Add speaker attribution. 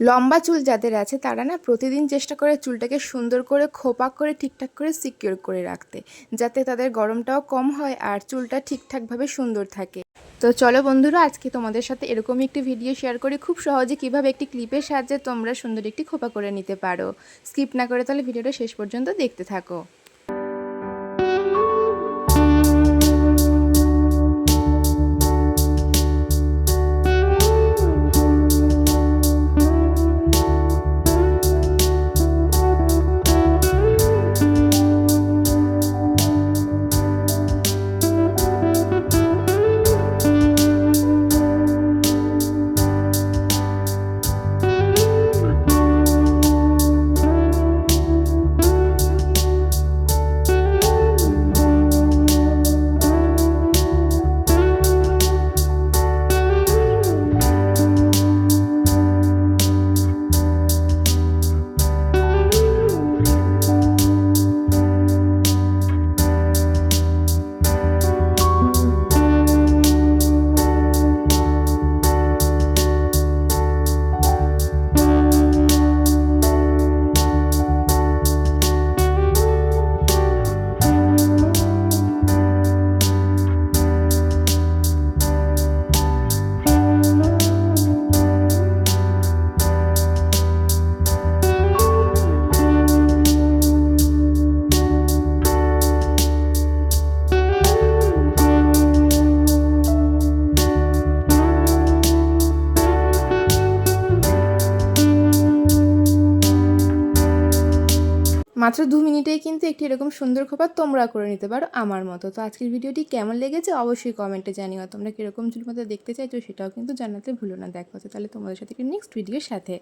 Speaker 1: লম্বা চুল যাদের আছে, তারা না প্রতিদিন চেষ্টা করে চুলটাকে সুন্দর করে খোপা করে, ঠিকঠাক করে সিকিউর করে রাখতে, যাতে তাদের গরমটাও কম হয় আর চুলটা ঠিকঠাকভাবে সুন্দর থাকে। তো চলো বন্ধুরা, আজকে তোমাদের সাথে এরকমই একটি ভিডিও শেয়ার করে। খুব সহজে কীভাবে একটি ক্লিপের সাহায্যে তোমরা সুন্দর একটি খোপা করে নিতে পারো। স্কিপ না করে তাহলে ভিডিওটা শেষ পর্যন্ত দেখতে থাকো। মাত্র দু মিনিটেই কিন্তু একটি এরকম সুন্দর খোপা তোমরা করে নিতে পারো আমার মতো। তো আজকের ভিডিওটি কেমন লেগেছে অবশ্যই কমেন্টে জানিও। তোমরা কীরকম চুল মতো দেখতে চাইছো সেটাও কিন্তু জানাতে ভুলো না। দেখো তাহলে তোমাদের সাথে নেক্সট ভিডিওর সাথে।